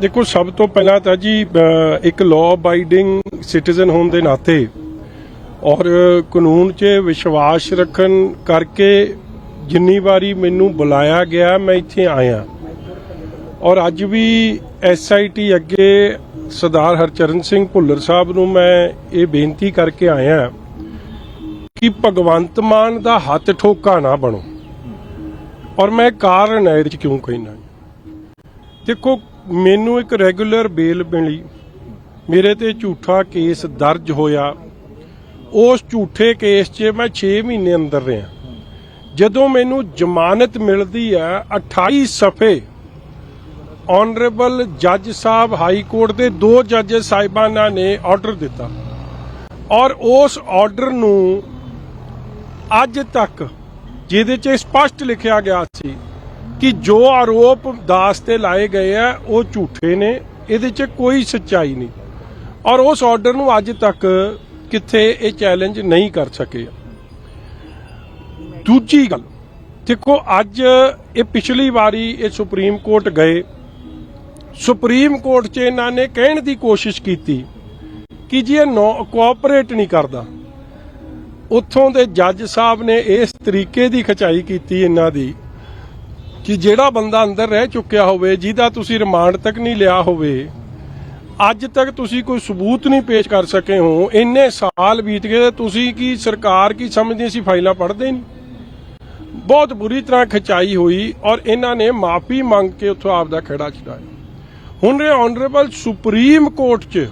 ਦੇਖੋ, ਸਭ ਤੋਂ ਪਹਿਲਾਂ ਤਾਂ ਜੀ ਇੱਕ ਲਾਅ ਅਬਾਈਡਿੰਗ ਸਿਟੀਜ਼ਨ ਹੋਣ ਦੇ ਨਾਤੇ ਔਰ ਕਾਨੂੰਨ 'ਚ ਵਿਸ਼ਵਾਸ ਰੱਖਣ ਕਰਕੇ ਜਿੰਨੀ ਵਾਰੀ ਮੈਨੂੰ ਬੁਲਾਇਆ ਗਿਆ, ਮੈਂ ਇੱਥੇ ਆਇਆ। ਔਰ ਅੱਜ ਵੀ ਐਸਆਈਟੀ ਅੱਗੇ ਸਰਦਾਰ ਹਰਚਰਨ ਸਿੰਘ ਭੁੱਲਰ ਸਾਹਿਬ ਨੂੰ ਮੈਂ ਇਹ ਬੇਨਤੀ ਕਰਕੇ ਆਇਆ ਕਿ ਭਗਵੰਤ ਮਾਨ ਦਾ ਹੱਥ ਠੋਕਾ ਨਾ ਬਣੋ। ਔਰ ਮੈਂ ਕਾਰਨ ਹੈ ਇਹਦੇ ਕਿਉਂ ਕਹਿਣਾ ਦੇਖੋ ਮੈਨੂੰ ਇੱਕ ਰੈਗੂਲਰ ਬੇਲ ਮਿਲੀ। ਮੇਰੇ ਤੇ ਝੂਠਾ ਕੇਸ ਦਰਜ ਹੋਇਆ। ਉਸ ਝੂਠੇ ਕੇਸ 'ਚ ਮੈਂ 6 ਮਹੀਨੇ ਅੰਦਰ ਰਿਹਾ। ਜਦੋਂ ਮੈਨੂੰ ਜ਼ਮਾਨਤ ਮਿਲਦੀ ਹੈ 28 ਸਫੇ ਆਨਰੇਬਲ ਜੱਜ ਸਾਹਿਬ ਹਾਈ ਕੋਰਟ ਦੇ ਦੋ ਜੱਜ ਸਾਹਿਬਾਨਾਂ ਨੇ ਆਰਡਰ ਦਿੱਤਾ। ਔਰ ਉਸ ਆਰਡਰ ਨੂੰ ਅੱਜ ਤੱਕ ਜਿਹਦੇ 'ਚ ਸਪਸ਼ਟ ਲਿਖਿਆ ਗਿਆ ਸੀ ਕਿ ਜੋ ਆਰੋਪ ਦਾਸ ਤੇ ਲਾਏ ਗਏ ਆ, ਉਹ ਝੂਠੇ ਨੇ, ਇਹਦੇ 'ਚ ਕੋਈ ਸੱਚਾਈ ਨਹੀਂ। ਔਰ ਉਸ ਆਰਡਰ ਨੂੰ ਅੱਜ ਤੱਕ ਕਿੱਥੇ ਇਹ ਚੈਲੰਜ ਨਹੀਂ ਕਰ ਸਕੇ। ਦੂਜੀ ਗੱਲ, ਦੇਖੋ ਅੱਜ ਇਹ ਪਿਛਲੀ ਵਾਰੀ ਇਹ ਸੁਪਰੀਮ ਕੋਰਟ ਗਏ। ਸੁਪਰੀਮ ਕੋਰਟ 'ਚ ਇਹਨਾਂ ਨੇ ਕਹਿਣ ਦੀ ਕੋਸ਼ਿਸ਼ ਕੀਤੀ ਕਿ ਜੀ ਇਹ ਨੋ ਕੋਆਪਰੇਟ ਨਹੀਂ ਕਰਦਾ। ਉੱਥੋਂ ਦੇ ਜੱਜ ਸਾਹਿਬ ਨੇ ਇਸ ਤਰੀਕੇ ਦੀ ਖਚਾਈ ਕੀਤੀ ਇਹਨਾਂ ਦੀ ਕਿ ਜਿਹੜਾ ਬੰਦਾ ਅੰਦਰ ਰਹਿ ਚੁੱਕਿਆ ਹੋਵੇ, ਜਿਹਦਾ ਤੁਸੀਂ ਰਿਮਾਂਡ ਤੱਕ ਨਹੀਂ ਲਿਆ ਹੋਵੇ, ਅੱਜ ਤੱਕ ਤੁਸੀਂ ਕੋਈ ਸਬੂਤ ਨਹੀਂ ਪੇਸ਼ ਕਰ ਸਕੇ ਹੋ, ਇੰਨੇ ਸਾਲ ਬੀਤ ਗਏ, ਤੁਸੀਂ ਕੀ ਸਰਕਾਰ ਕੀ ਸਮਝਦੇ ਸੀ, ਫਾਈਲਾਂ ਪੜ੍ਹਦੇ ਨਹੀਂ? ਬਹੁਤ ਬੁਰੀ ਤਰ੍ਹਾਂ ਖਚਾਈ ਹੋਈ ਔਰ ਇਹਨਾਂ ਨੇ ਮਾਫੀ ਮੰਗ ਕੇ ਉੱਥੋਂ ਆਪ ਦਾ ਖੇੜਾ ਛਡਾਇਆ। ਹੁਣ ਇਹ ਆਨਰੇਬਲ ਸੁਪਰੀਮ ਕੋਰਟ 'ਚ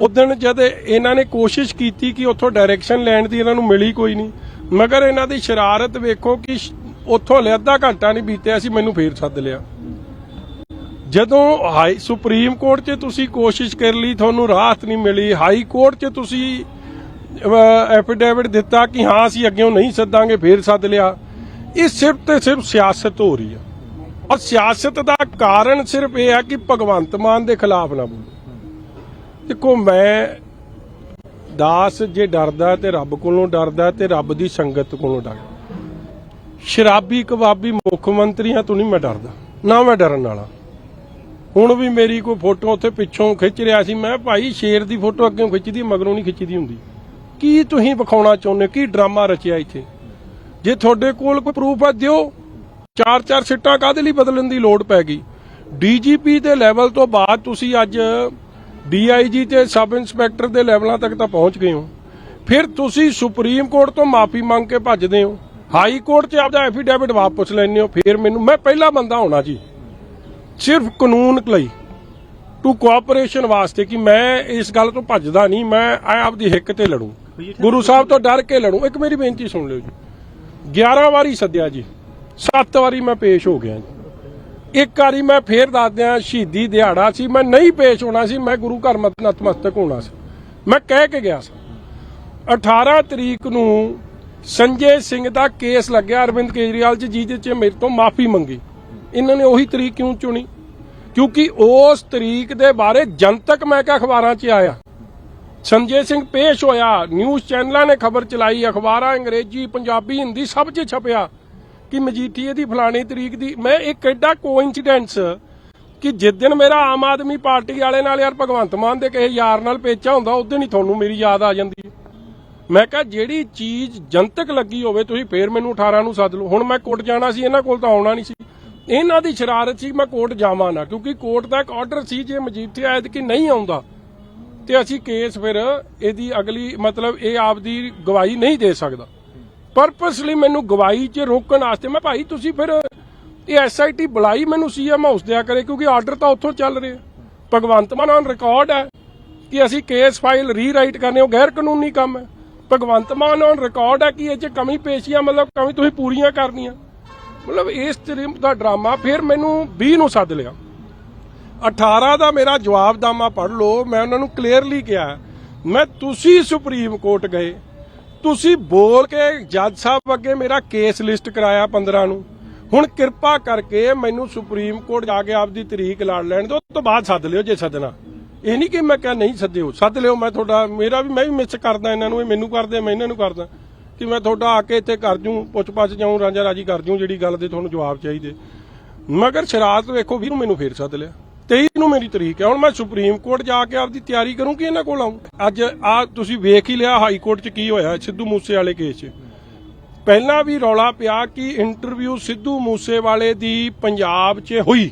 ਉਦਣ ਜਦ ਇਹਨਾਂ ਨੇ ਕੋਸ਼ਿਸ਼ ਕੀਤੀ ਕਿ ਉੱਥੋਂ ਡਾਇਰੈਕਸ਼ਨ ਲੈਣ ਦੀ ਇਹਨਾਂ ਨੂੰ ਮਿਲੀ ਕੋਈ ਨਹੀਂ, ਮਗਰ ਇਹਨਾਂ ਦੀ ਸ਼ਰਾਰਤ ਵੇਖੋ ਕਿ ਉੱਥੋਂ ਲੈ ਅੱਧਾ ਘੰਟਾ ਨਹੀਂ ਬੀਤਿਆ ਸੀ ਮੈਨੂੰ ਫੇਰ ਸੱਦ ਲਿਆ। ਜਦੋਂ ਹਾਈ ਸੁਪਰੀਮ ਕੋਰਟ 'ਚ ਤੁਸੀਂ ਕੋਸ਼ਿਸ਼ ਕਰ ਲਈ, ਤੁਹਾਨੂੰ ਰਾਹਤ ਨਹੀਂ ਮਿਲੀ, ਹਾਈ ਕੋਰਟ 'ਚ ਤੁਸੀਂ ਐਫੀਡੇਵਿਟ ਦਿੱਤਾ ਕਿ ਹਾਂ, ਅਸੀਂ ਅੱਗੇ ਨਹੀਂ ਸੱਦਾਂਗੇ, ਫੇਰ ਸੱਦ ਲਿਆ। ਇਹ ਸਿਰਫ ਤੇ ਸਿਰਫ ਸਿਆਸਤ ਹੋ ਰਹੀ ਹੈ ਔਰ ਸਿਆਸਤ ਦਾ ਕਾਰਨ ਸਿਰਫ ਇਹ ਹੈ ਕਿ ਭਗਵੰਤ ਮਾਨ ਦੇ ਖਿਲਾਫ ਨਾ ਬੋਲੋ। ਦੇਖੋ, ਮੈਂ ਦਾਸ ਜੇ ਡਰਦਾ ਤੇ ਰੱਬ ਕੋਲੋਂ ਡਰਦਾ ਤੇ ਰੱਬ ਦੀ ਸੰਗਤ ਕੋਲੋਂ ਡਰਦਾ। ਸ਼ਰਾਬੀ ਕਬਾਬੀ ਮੁੱਖ ਮੰਤਰੀਆਂ ਤੋਂ ਨਹੀਂ ਮੈਂ ਡਰਦਾ, ਨਾ ਮੈਂ ਡਰਨ ਵਾਲਾ। ਹੁਣ ਵੀ ਮੇਰੀ ਕੋਈ ਫੋਟੋ ਉੱਥੇ ਪਿੱਛੋਂ ਖਿੱਚ ਰਿਹਾ ਸੀ, ਮੈਂ ਭਾਈ ਸ਼ੇਰ ਦੀ ਫੋਟੋ ਅੱਗੇ ਖਿੱਚਦੀ, ਮਗਰੋਂ ਨਹੀਂ ਖਿੱਚਦੀ ਹੁੰਦੀ। ਕੀ ਤੁਸੀਂ ਵਿਖਾਉਣਾ ਚਾਹੁੰਦੇ, ਕੀ ਡਰਾਮਾ ਰਚਿਆ ਇੱਥੇ? ਜੇ ਤੁਹਾਡੇ ਕੋਲ ਕੋਈ ਪ੍ਰੂਫ ਹੈ ਦਿਓ। ਚਾਰ ਚਾਰ ਸਿੱਟਾਂ ਕਾਹਦੇ ਲਈ ਬਦਲਣ ਦੀ ਲੋੜ ਪੈ ਗਈ? ਡੀਜੀਪੀ ਦੇ ਲੈਵਲ ਤੋਂ ਬਾਅਦ ਤੁਸੀਂ ਅੱਜ ਡੀਆਈਜੀ ਤੇ ਸਬ ਇੰਸਪੈਕਟਰ ਦੇ ਲੈਵਲਾਂ ਤੱਕ ਤਾਂ ਪਹੁੰਚ ਗਏ ਹੋ। ਫਿਰ ਤੁਸੀਂ ਸੁਪਰੀਮ ਕੋਰਟ ਤੋਂ ਮਾਫੀ ਮੰਗ ਕੇ ਭੱਜਦੇ ਹੋ। ਹਾਈ ਕੋਰਟ 'ਚ ਆਪਦਾ ਐਫੀਡੇਵਿਟ ਵਾਪਸ ਲੈਂਦੇ ਹੋ, ਫਿਰ ਮੈਨੂੰ, ਮੈਂ ਪਹਿਲਾ ਬੰਦਾ ਹੋਣਾ ਜੀ। ਸਿਰਫ ਕਾਨੂੰਨ ਲਈ। ਟੂ ਕੋਆਪਰੇਸ਼ਨ ਵਾਸਤੇ ਕਿ ਮੈਂ ਇਸ ਗੱਲ ਤੋਂ ਭੱਜਦਾ ਨਹੀਂ, ਮੈਂ ਆਪਦੀ ਹਿੱਕ ਤੇ ਲੜੂ। ਗੁਰੂ ਸਾਹਿਬ ਤੋਂ ਡਰ ਕੇ ਲੜੂ। ਇੱਕ ਮੇਰੀ ਬੇਨਤੀ ਸੁਣ ਲਿਓ ਜੀ। 11 ਵਾਰੀ ਸੱਦਿਆ ਜੀ। 7 ਵਾਰੀ ਮੈਂ ਪੇਸ਼ ਹੋ ਗਿਆ ਜੀ। ਇੱਕ ਵਾਰੀ ਮੈਂ ਫੇਰ ਦੱਸਦਿਆਂ ਸ਼ਹੀਦੀ ਦਿਹਾੜਾ ਸੀ। ਮੈਂ ਨਹੀਂ ਪੇਸ਼ ਹੋਣਾ ਸੀ, ਮੈਂ ਗੁਰੂ ਘਰ ਨਤਮਸਤਕ ਹੋਣਾ ਸੀ। ਮੈਂ ਕਹਿ ਕੇ ਗਿਆ ਸੀ। 18 ਤਰੀਕ ਨੂੰ ਸੰਜੇ ਸਿੰਘ ਦਾ ਕੇਸ ਲੱਗਿਆ, ਅਰਵਿੰਦ ਕੇਜਰੀਵਾਲ ਚ ਜਿਹਦੇ 'ਚ ਮੇਰੇ ਤੋਂ ਮਾਫੀ ਮੰਗੀ। ਇਹਨਾਂ ਨੇ ਉਹੀ ਤਰੀਕ ਕਿਉਂ ਚੁਣੀ? ਕਿਉਂਕਿ ਉਸ ਤਰੀਕ ਦੇ ਬਾਰੇ ਜਨਤਕ ਮੈਂ ਕਿਹਾ ਅਖਬਾਰਾਂ 'ਚ ਆਇਆ। ਸੰਜੇ ਸਿੰਘ ਪੇਸ਼ ਹੋਇਆ, ਨਿਊਜ਼ ਚੈਨਲਾਂ ਨੇ ਖਬਰ ਚਲਾਈ, ਅਖਬਾਰਾਂ ਅੰਗਰੇਜ਼ੀ, ਪੰਜਾਬੀ, ਹਿੰਦੀ ਸਭ 'ਚ ਛਪਿਆ ਕਿ ਮਜੀਠੀਏ ਦੀ ਫਲਾਣੀ ਤਰੀਕ ਦੀ। ਮੈਂ ਇਹ ਐਡਾ ਕੋਇਨਸੀਡੈਂਸ ਕਿ ਜਿਸ ਦਿਨ ਮੇਰਾ ਆਮ ਆਦਮੀ ਪਾਰਟੀ ਵਾਲੇ ਨਾਲ ਯਾਰ ਭਗਵੰਤ ਮਾਨ ਦੇ ਕਿਸੇ ਯਾਰ ਨਾਲ ਪੇਚਾ ਹੁੰਦਾ, ਉਸ ਦਿਨ ਹੀ ਤੁਹਾਨੂੰ ਮੇਰੀ ਯਾਦ ਆ ਜਾਂਦੀ ਹੈ। ਮੈਂ ਕਿਹਾ ਜਿਹੜੀ ਚੀਜ਼ ਜਨਤਕ ਲੱਗੀ ਹੋਵੇ, ਤੁਸੀਂ ਫੇਰ ਮੈਨੂੰ 18 ਨੂੰ ਸੱਦ ਲਓ। ਹੁਣ ਮੈਂ ਕੋਰਟ ਜਾਣਾ ਸੀ, ਇਹਨਾਂ ਕੋਲ ਤਾਂ ਆਉਣਾ ਨਹੀਂ ਸੀ। ਇਹਨਾਂ ਦੀ ਸ਼ਰਾਰਤ ਸੀ, ਮੈਂ ਕੋਰਟ ਜਾਵਾਂ ਨਾ, ਕਿਉਂਕਿ ਕੋਰਟ ਦਾ ਇੱਕ ਆਰਡਰ ਸੀ, ਜੇ ਮਜੀਠੀਆ ਐਤ ਕਿ ਨਹੀਂ ਆਉਂਦਾ। ਤੇ ਅਸੀਂ ਕੇਸ ਫਿਰ ਇਹਦੀ ਅਗਲੀ, ਮਤਲਬ ਇਹ ਆਪਦੀ ਗਵਾਹੀ ਨਹੀਂ ਦੇ ਸਕਦਾ। ਪਰਪਸਲੀ ਮੈਨੂੰ ਗਵਾਹੀ 'ਚ ਰੋਕਣ ਵਾਸਤੇ ਮੈਂ ਭਾਈ, ਤੁਸੀਂ ਫਿਰ ਇਹ ਐਸਆਈਟੀ ਬੁਲਾਈ ਮੈਨੂੰ ਸੀਐਮ ਹਾਊਸ ਦਿਆ ਕਰੇ, ਕਿਉਂਕਿ ਆਰਡਰ ਤਾਂ ਉੱਥੋਂ ਚੱਲ ਰਿਹਾ ਭਗਵੰਤ ਮਾਨ ਔਨ ਰਿਕਾਰਡ ਹੈ ਕਿ ਅਸੀਂ ਕੇਸ ਫਾਈਲ ਰੀਰਾਈਟ ਕਰਨੇ, ਉਹ ਗੈਰ ਕਾਨੂੰਨੀ ਕੰਮ ਹੈ। ਭਗਵੰਤ ਮਾਨ ਔਨ ਰਿਕਾਰਡ ਹੈ ਕਿ ਇਹ 'ਚ ਕਮੀ ਪੇਸ਼ੀਆਂ ਮਤਲਬ ਕਮੀ ਤੁਸੀਂ ਪੂਰੀਆਂ ਕਰਨੀਆਂ। ਮਤਲਬ ਇਸ ਤਰੀਕ ਦਾ ਡਰਾਮਾ ਫਿਰ ਮੈਨੂੰ 20 ਨੂੰ ਸੱਦ ਲਿਆ। 18 ਦਾ ਮੇਰਾ ਜਵਾਬਨਾਮਾ ਪੜ੍ਹ ਲਓ, ਮੈਂ ਉਹਨਾਂ ਨੂੰ ਕਲੀਅਰਲੀ ਕਿਹਾ ਮੈਂ ਤੁਸੀਂ ਸੁਪਰੀਮ ਕੋਰਟ ਗਏ। ਤੁਸੀਂ ਬੋਲ ਕੇ ਜੱਜ ਸਾਹਿਬ ਅੱਗੇ ਮੇਰਾ ਕੇਸ ਲਿਸਟ ਕਰਾਇਆ 15 ਨੂੰ। ਹੁਣ ਕਿਰਪਾ ਕਰਕੇ ਮੈਨੂੰ ਸੁਪਰੀਮ ਕੋਰਟ ਜਾ ਕੇ ਆਪਦੀ ਤਰੀਕ ਲੜ ਲੈਣ ਦਿਓ ਤੋਂ ਬਾਅਦ ਸੱਦ ਲਿਓ ਜੇ ਸੱਦਣਾ। ਇਹ ਨਹੀਂ ਕਿ ਮੈਂ ਕਿਹਾ ਨਹੀਂ ਸੱਦਿਓ ਸੱਦ ਲਿਓ, ਮੈਂ ਤੁਹਾਡਾ, ਮੇਰਾ ਵੀ, ਮੈਂ ਵੀ ਮਿਸ ਕਰਦਾ ਇਹਨਾਂ ਨੂੰ, ਇਹ ਮੈਨੂੰ ਕਰਦੇ ਮੈਂ ਇਹਨਾਂ ਨੂੰ ਕਰਦਾ। ਕਿ ਮੈਂ ਤੁਹਾਡਾ ਆ ਕੇ ਇੱਥੇ ਕਰ ਜੂੰ ਪੁੱਛ ਪੱਛ ਜਾਊਂ ਰਾਂਝਾ ਰਾਜੀ ਕਰ ਜੂੰ, ਜਿਹੜੀ ਗੱਲ ਦੇ ਤੁਹਾਨੂੰ ਜਵਾਬ ਚਾਹੀਦੇ। ਮਗਰ ਸ਼ਰਾਰਤ ਵੇਖੋ ਵੀ ਮੈਨੂੰ ਫੇਰ ਸੱਦ ਲਿਆ। 23 ਨੂੰ ਮੇਰੀ ਤਰੀਕ ਹੈ, ਹੁਣ ਮੈਂ ਸੁਪਰੀਮ ਕੋਰਟ ਜਾ ਕੇ ਆਪਦੀ ਤਿਆਰੀ ਕਰੂੰ ਕਿ ਇਹਨਾਂ ਕੋਲ ਆਉਂ ਅੱਜ ਆ ਤੁਸੀਂ ਵੇਖ ਹੀ ਲਿਆ ਹਾਈ ਕੋਰਟ 'ਚ ਕੀ ਹੋਇਆ, ਸਿੱਧੂ ਮੂਸੇ ਵਾਲੇ ਕੇਸ 'ਚ। ਪਹਿਲਾਂ ਵੀ ਰੌਲਾ ਪਿਆ ਕਿ ਇੰਟਰਵਿਊ ਸਿੱਧੂ ਮੂਸੇ ਵਾਲੇ ਦੀ ਪੰਜਾਬ 'ਚ ਹੋਈ।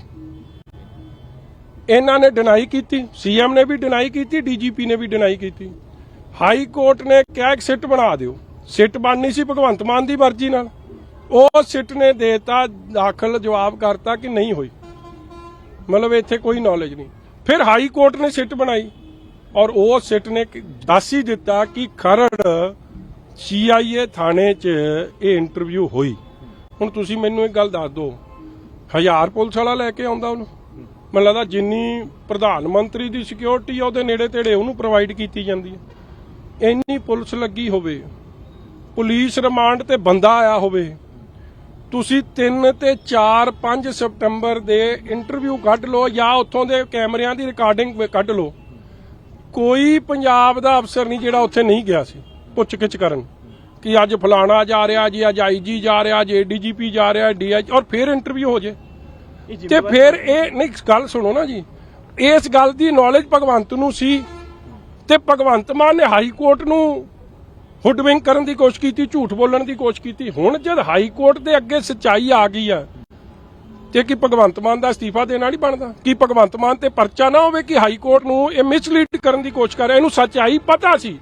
ਇਹਨਾਂ ਨੇ ਡਿਨਾਈ ਕੀਤੀ ਸੀਐਮ ਨੇ ਵੀ ਡਿਨਾਈ ਕੀਤੀ ਡੀਜੀਪੀ ਨੇ ਵੀ ਡਿਨਾਈ ਕੀਤੀ। ਹਾਈ ਕੋਰਟ ਨੇ ਕਿਹਾ ਕਿ ਸਿੱਟ ਬਣਾ ਦਿਓ। ਸਿੱਟ ਬਣਨੀ ਸੀ ਭਗਵੰਤ ਮਾਨ ਦੀ ਮਰਜ਼ੀ ਨਾਲ। ਉਹ ਸਿੱਟ ਨੇ ਦੇਤਾ, ਦਾਖਲ ਜਵਾਬ ਕਰਤਾ ਕਿ ਨਹੀਂ ਹੋਈ। ਮਤਲਬ ਇੱਥੇ ਕੋਈ ਨੌਲੇਜ ਨਹੀਂ। ਫਿਰ ਹਾਈ ਕੋਰਟ ਨੇ ਸਿੱਟ ਬਣਾਈ। ਔਰ ਉਹ ਸਿੱਟ ਨੇ ਦੱਸ ਹੀ ਦਿੱਤਾ ਕਿ ਖਰੜ ਸੀਆਈਏ ਥਾਣੇ 'ਚ ਇਹ ਇੰਟਰਵਿਊ ਹੋਈ। ਹੁਣ ਤੁਸੀਂ ਮੈਨੂੰ ਇੱਕ ਗੱਲ ਦੱਸ ਦਿਓ। ਹਜ਼ਾਰ ਪੁਲਿਸ ਵਾਲਾ ਲੈ ਕੇ ਆਉਂਦਾ ਉਹਨੂੰ? ਮੈਨੂੰ ਲੱਗਦਾ ਜਿੰਨੀ ਪ੍ਰਧਾਨ ਮੰਤਰੀ ਦੀ ਸਿਕਿਉਰਿਟੀ ਆ, ਉਹਦੇ ਨੇੜੇ ਤੇੜੇ ਉਹਨੂੰ ਪ੍ਰੋਵਾਈਡ ਕੀਤੀ ਜਾਂਦੀ ਹੈ ਇੰਨੀ ਪੁਲਿਸ ਲੱਗੀ ਹੋਵੇ, ਪੁਲਿਸ ਰਿਮਾਂਡ ਤੇ ਬੰਦਾ ਆਇਆ ਹੋਵੇ, ਤੁਸੀਂ 3 ਤੇ 4 5 ਸਪਟੈਂਬਰ ਦੇ ਇੰਟਰਵਿਊ ਕੱਢ ਲਓ ਜਾਂ ਉੱਥੋਂ ਦੇ ਕੈਮਰਿਆਂ ਦੀ ਰਿਕਾਰਡਿੰਗ ਕੱਢ ਲਓ। ਕੋਈ ਪੰਜਾਬ ਦਾ ਅਫਸਰ ਨਹੀਂ ਜਿਹੜਾ ਉੱਥੇ ਨਹੀਂ ਗਿਆ ਸੀ, ਪੁੱਛਗਿੱਛ ਕਰਨ ਕਿ ਅੱਜ ਫਲਾਣਾ ਜਾ ਰਿਹਾ ਜੀ ਅੱਜ ਆਈਜੀ ਜਾ ਰਿਹਾ ਜੀ ਏਡੀਜੀਪੀ ਜਾ ਰਿਹਾ ਡੀਆਈ ਔਰ ਫਿਰ ਇੰਟਰਵਿਊ ਹੋ ਜੇ। ਤੇ ਫਿਰ ਇਹ ਨਹੀਂ ਗੱਲ ਸੁਣੋ ਨਾ ਜੀ। ਇਸ ਗੱਲ ਦੀ ਨੌਲੇਜ ਭਗਵੰਤ ਨੂੰ ਸੀ ਤੇ ਭਗਵੰਤ ਮਾਨ ਨੇ ਹਾਈ ਕੋਰਟ ਨੂੰ ਹੁੱਡਵਿੰਗ ਕਰਨ ਦੀ ਕੋਸ਼ਿਸ਼ ਕੀਤੀ ਝੂਠ ਬੋਲਣ ਦੀ ਕੋਸ਼ਿਸ਼ ਕੀਤੀ। ਹੁਣ ਜਦ ਹਾਈ ਕੋਰਟ ਦੇ ਅੱਗੇ ਸੱਚਾਈ ਆ ਗਈ ਆ ਤੇ ਕੀ ਭਗਵੰਤ ਮਾਨ ਦਾ ਅਸਤੀਫਾ ਦੇਣਾ ਨਹੀਂ ਬਣਦਾ? ਕੀ ਭਗਵੰਤ ਮਾਨ ਤੇ ਪਰਚਾ ਨਾ ਹੋਵੇ ਕਿ ਹਾਈ ਕੋਰਟ ਨੂੰ ਇਹ ਮਿਸਲੀਡ ਕਰਨ ਦੀ ਕੋਸ਼ਿਸ਼ ਕਰ ਰਿਹਾ? ਇਹਨੂੰ ਸੱਚਾਈ ਪਤਾ ਸੀ।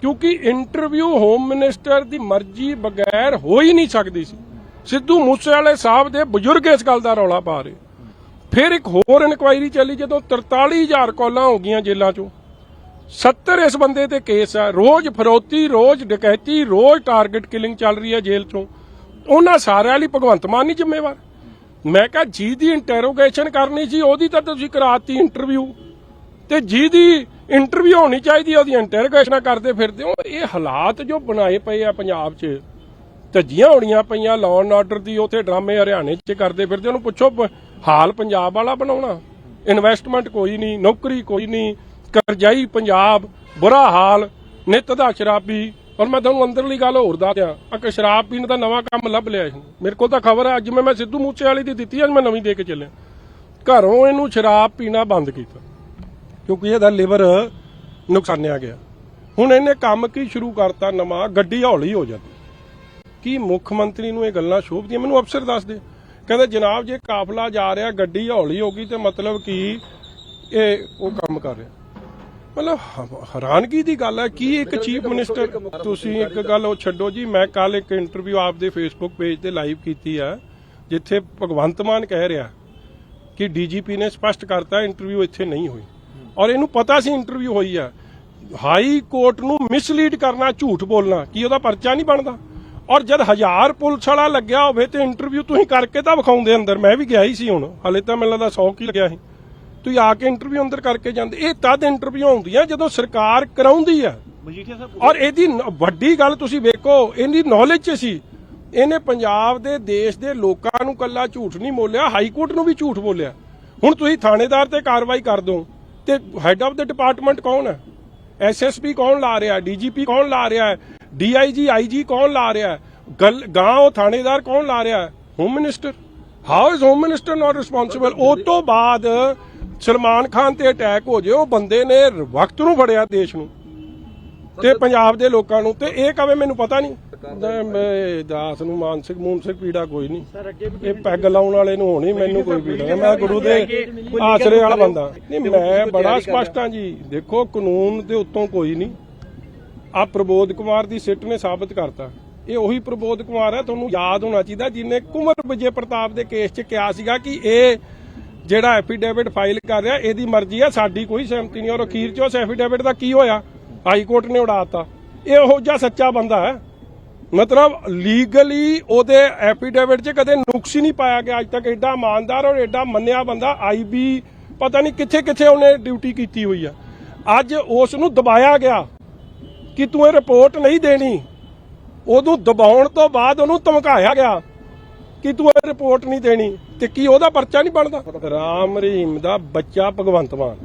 ਕਿਉਂਕਿ ਇੰਟਰਵਿਊ ਹੋਮ ਮਿਨਿਸਟਰ ਦੀ ਮਰਜ਼ੀ ਬਗੈਰ ਹੋ ਹੀ ਨਹੀਂ ਸਕਦੀ ਸੀ। ਸਿੱਧੂ ਮੂਸੇਵਾਲੇ ਸਾਹਿਬ ਦੇ ਬਜ਼ੁਰਗ ਇਸ ਗੱਲ ਦਾ ਰੌਲਾ ਪਾ ਰਹੇ। ਫਿਰ ਇੱਕ ਹੋਰ ਇਨਕੁਆਇਰੀ ਚੱਲੀ ਜਦੋਂ 43000 ਕਾਲਾਂ ਹੋ ਗਈਆਂ ਜੇਲ੍ਹਾਂ 'ਚੋਂ। 70 ਇਸ ਬੰਦੇ ਤੇ ਕੇਸ ਆ। ਰੋਜ਼ ਫਰੋਤੀ, ਰੋਜ਼ ਡਕੈਤੀ, ਰੋਜ਼ ਟਾਰਗੇਟ ਕਿਲਿੰਗ ਚੱਲ ਰਹੀ ਹੈ ਜੇਲ੍ਹ 'ਚੋਂ। ਉਹਨਾਂ ਸਾਰਿਆਂ ਲਈ ਭਗਵੰਤ ਮਾਨ ਨਹੀਂ ਜ਼ਿੰਮੇਵਾਰ। ਮੈਂ ਕਿਹਾ, ਜੀ ਦੀ ਇੰਟਰੋਗੇਸ਼ਨ ਕਰਨੀ ਸੀ, ਉਹਦੀ ਤਾਂ ਤੁਸੀਂ ਕਰਾਤੀ ਇੰਟਰਵਿਊ ਤੇ ਜਿਹਦੀ ਇੰਟਰਵਿਊ ਹੋਣੀ ਚਾਹੀਦੀ ਉਹਦੀ ਇੰਟਰੋਗੇਸ਼ਨ ਕਰਦੇ ਫਿਰਦੇ ਹੋ। ਇਹ ਹਾਲਾਤ ਜੋ ਬਣਾਏ ਪਏ ਆ ਪੰਜਾਬ 'ਚ ਧੱਜੀਆਂ ਹੋਣੀਆਂ ਪਈਆਂ ਲਾਅ ਐਂਡ ਆਰਡਰ ਦੀ, ਉਥੇ ਡਰਾਮੇ ਹਰਿਆਣੇ 'ਚ ਕਰਦੇ ਫਿਰਦੇ, ਉਹਨੂੰ ਪੁੱਛੋ ਹਾਲ ਪੰਜਾਬ ਵਾਲਾ ਬਣਾਉਣਾ। ਇਨਵੈਸਟਮੈਂਟ ਕੋਈ ਨਹੀਂ, ਨੌਕਰੀ ਕੋਈ ਨਹੀਂ, ਕਰਜ਼ਾਈ ਪੰਜਾਬ, ਬੁਰਾ ਹਾਲ, ਨਿੱਤ ਦਾ ਸ਼ਰਾਬੀ। ਔਰ ਮੈਂ ਤੁਹਾਨੂੰ ਅੰਦਰਲੀ ਗੱਲ ਹੋਰ ਦੱਸਿਆ ਆ ਸ਼ਰਾਬ ਪੀਣ ਦਾ ਨਵਾਂ ਕੰਮ ਲੱਭ ਲਿਆ ਇਹਨੂੰ। ਮੇਰੇ ਕੋਲ ਤਾਂ ਖਬਰ ਹੈ ਅੱਜ ਮੈਂ ਮੈਂ ਸਿੱਧੂ ਮੂਸੇ ਵਾਲੀ ਦੀ ਦਿੱਤੀ ਅੱਜ ਮੈਂ ਨਵੀਂ ਦੇ ਕੇ ਚੱਲਿਆ। ਘਰੋਂ ਇਹਨੂੰ ਸ਼ਰਾਬ ਪੀਣਾ ਬੰਦ ਕੀਤਾ। ਕਿਉਂਕਿ ਇਹਦਾ ਲਿਵਰ ਨੁਕਸਾਨਿਆ ਗਿਆ। ਹੁਣ ਇਹਨੇ ਕੰਮ ਕੀ ਸ਼ੁਰੂ ਕਰਤਾ ਨਵਾਂ, ਗੱਡੀ ਹੌਲੀ ਹੋ ਜਾਂਦੀ। ਕੀ ਮੁੱਖ ਮੰਤਰੀ ਨੂੰ ਇਹ ਗੱਲਾਂ ਸ਼ੋਭਦੀਆਂ? ਮੈਨੂੰ ਅਫਸਰ ਦੱਸ ਦੇ। ਕਹਿੰਦੇ, ਜਨਾਬ, ਜੇ ਕਾਫਲਾ ਜਾ ਰਿਹਾ, ਗੱਡੀ ਹੌਲੀ ਹੋ ਗਈ ਤੇ ਮਤਲਬ ਕਿ ਇਹ ਉਹ ਕੰਮ ਕਰ ਰਿਹਾ? ਮਤਲਬ ਹੈਰਾਨਗੀ ਦੀ ਗੱਲ ਹੈ। ਕੀ ਇੱਕ ਚੀਫ ਮਿਨਿਸਟਰ, ਤੁਸੀਂ ਇੱਕ ਗੱਲ ਉਹ ਛੱਡੋ ਜੀ, ਮੈਂ ਕੱਲ ਇੱਕ ਇੰਟਰਵਿਊ ਆਪਦੇ ਫੇਸਬੁੱਕ ਪੇਜ ਤੇ ਲਾਈਵ ਕੀਤੀ ਆ, ਜਿੱਥੇ ਭਗਵੰਤ ਮਾਨ ਕਹਿ ਰਿਹਾ ਕਿ ਡੀਜੀਪੀ ਨੇ ਸਪਸ਼ਟ ਕਰਤਾ ਇੰਟਰਵਿਊ ਇੱਥੇ ਨਹੀਂ ਹੋਈ। ਔਰ ਇਹਨੂੰ ਪਤਾ ਸੀ ਇੰਟਰਵਿਊ ਹੋਈ ਆ। ਹਾਈ ਕੋਰਟ ਨੂੰ ਮਿਸਲੀਡ ਕਰਨਾ, ਝੂਠ ਬੋਲਣਾ, ਕੀ ਉਹਦਾ ਪਰਚਾ ਨਹੀਂ ਬਣਦਾ? ਔਰ ਜਦ ਹਜ਼ਾਰ ਪੁਲਿਸ ਵਾਲਾ ਲੱਗਿਆ ਹੋਵੇ ਤੇ ਇੰਟਰਵਿਊ ਤੁਸੀਂ ਕਰਕੇ ਤਾਂ ਵਿਖਾਉਂਦੇ ਅੰਦਰ। ਮੈਂ ਵੀ ਗਿਆ ਹੀ ਸੀ ਹੁਣ। ਹਲੇ ਤਾਂ ਮੈਨੂੰ ਲੱਗਦਾ 100 ਕੀ ਲੱਗਿਆ ਸੀ। ਤੁਸੀਂ ਆ ਕੇ ਇੰਟਰਵਿਊ ਅੰਦਰ ਕਰਕੇ ਜਾਂਦੇ। ਇਹ ਤਦ ਇੰਟਰਵਿਊ ਹੁੰਦੀਆਂ ਜਦੋਂ ਸਰਕਾਰ ਕਰਾਉਂਦੀ ਆ। ਔਰ ਇਹਦੀ ਵੱਡੀ ਗੱਲ ਤੁਸੀਂ ਵੇਖੋ ਇਹਦੀ ਨੌਲੇਜ ਚ ਸੀ। ਇਹਨੇ ਪੰਜਾਬ ਦੇ ਦੇਸ਼ ਦੇ ਲੋਕਾਂ ਨੂੰ ਕੱਲਾ ਝੂਠ ਨਹੀਂ ਬੋਲਿਆ ਹਾਈ ਕੋਰਟ ਨੂੰ ਵੀ ਝੂਠ ਬੋਲਿਆ। ਹੁਣ ਤੁਸੀਂ ਥਾਣੇਦਾਰ ਤੇ ਕਾਰਵਾਈ ਕਰ ਦੋ। ਤੇ ਹੈੱਡ ਆਫ ਦ ਡਿਪਾਰਟਮੈਂਟ ਕੌਣ ਹੈ ਐਸਐਸਪੀ ਕੌਣ ਲਾ ਰਿਹਾ? ਡੀਜੀਪੀ ਕੌਣ ਲਾ ਰਿਹਾ? ਹੈ ਡੀਆਈਜੀ ਆਈਜੀ ਕੌਣ ਲਾ ਰਿਹਾ ਹੈ? ਗੱਲ ਗਾਂ ਉਹ ਥਾਣੇਦਾਰ ਕੌਣ ਲਾ ਰਿਹਾ ਹੈ? Home minister how is home minister not responsible ਉਹ ਤੋਂ ਬਾਅਦ ਸਲਮਾਨ ਖਾਨ ਤੇ ਅਟੈਕ ਹੋ ਜੇ ਉਹ ਬੰਦੇ ਨੇ ਵਕਤ ਨੂੰ ਫੜਿਆ ਦੇਸ਼ ਨੂੰ ਤੇ ਪੰਜਾਬ ਦੇ ਲੋਕਾਂ ਨੂੰ। ਤੇ ਇਹ ਕਵੇ ਮੈਨੂੰ ਪਤਾ ਨਹੀਂ? ਦਾਸ ਨੂੰ ਮਾਨਸਿਕ ਮੂਨਸਿਕ ਪੀੜਾ ਕੋਈ ਨਹੀਂ। ਸਰ ਅੱਗੇ ਵੀ ਇਹ ਪੈਗ ਲਾਉਣ ਵਾਲੇ ਨੂੰ ਹੋਣੀ ਮੈਨੂੰ ਕੋਈ ਪੀੜਾ ਨਹੀਂ। ਮੈਂ ਗੁਰੂ ਦੇ ਆਸਰੇ ਵਾਲਾ ਬੰਦਾ। ਨਹੀਂ ਮੈਂ ਬੜਾ ਸਪਸ਼ਟ ਹਾਂ ਜੀ। ਦੇਖੋ ਕਾਨੂੰਨ ਦੇ ਉੱਤੋਂ ਕੋਈ ਨਹੀਂ। ਆ ਪ੍ਰਬੋਧ ਕੁਮਾਰ ਦੀ ਸਿੱਟ ਨੇ ਸਾਬਤ ਕਰਤਾ। ਇਹ ਉਹੀ ਪ੍ਰਬੋਧ ਕੁਮਾਰ ਹੈ, ਤੁਹਾਨੂੰ ਯਾਦ ਹੋਣਾ ਚਾਹੀਦਾ ਜਿਹਨੇ ਕੁਮਰ ਵਿਜੇ ਪ੍ਰਤਾਪ ਦੇ ਕੇਸ 'ਚ ਕਿਹਾ ਸੀਗਾ ਕਿ ਇਹ ਜਿਹੜਾ ਐਫੀਡੇਵਿਟ ਫਾਈਲ ਕਰ ਰਿਹਾ, ਇਹਦੀ ਮਰਜ਼ੀ ਹੈ, ਸਾਡੀ ਕੋਈ ਸਹਿਮਤੀ ਨਹੀਂ, ਔਰ ਅਖੀਰ 'ਚ ਉਸ ਐਫੀਡੇਵਿਟ ਦਾ ਕੀ ਹੋਇਆ? ਹਾਈ ਕੋਰਟ ਨੇ ਉਡਾਤਾ ਇਹ ਉਹੋ ਜਿਹਾ ਸੱਚਾ ਬੰਦਾ ਹੈ। ਮਤਲਬ ਲੀਗਲੀ ਉਹਦੇ ਐਫੀਡੇਵਿਟ 'ਚ ਕਦੇ ਨੁਕਸ ਹੀ ਨਹੀਂ ਪਾਇਆ ਗਿਆ, ਅੱਜ ਤੱਕ ਐਡਾ ਇਮਾਨਦਾਰ ਔਰ ਐਡਾ ਮੰਨਿਆ ਬੰਦਾ ਆਈਬੀ ਪਤਾ ਨਹੀਂ ਕਿੱਥੇ ਕਿੱਥੇ ਉਹਨੇ ਡਿਊਟੀ ਕੀਤੀ ਹੋਈ ਆ। ਅੱਜ ਉਸ ਨੂੰ ਦਬਾਇਆ ਗਿਆ। ਕਿ ਤੂੰ ਇਹ ਰਿਪੋਰਟ ਨਹੀਂ ਦੇਣੀ? ਉਹਨੂੰ ਦਬਾਉਣ ਤੋਂ ਬਾਅਦ ਉਹਨੂੰ ਧਮਕਾਇਆ ਗਿਆ ਕਿ ਤੂੰ ਇਹ ਰਿਪੋਰਟ ਨਹੀਂ ਦੇਣੀ ਤੇ ਕੀ ਉਹਦਾ ਪਰਚਾ ਨਹੀਂ ਬਣਦਾ? ਰਾਮ ਰਹੀਮ ਦਾ ਬੱਚਾ ਭਗਵੰਤ ਮਾਨ।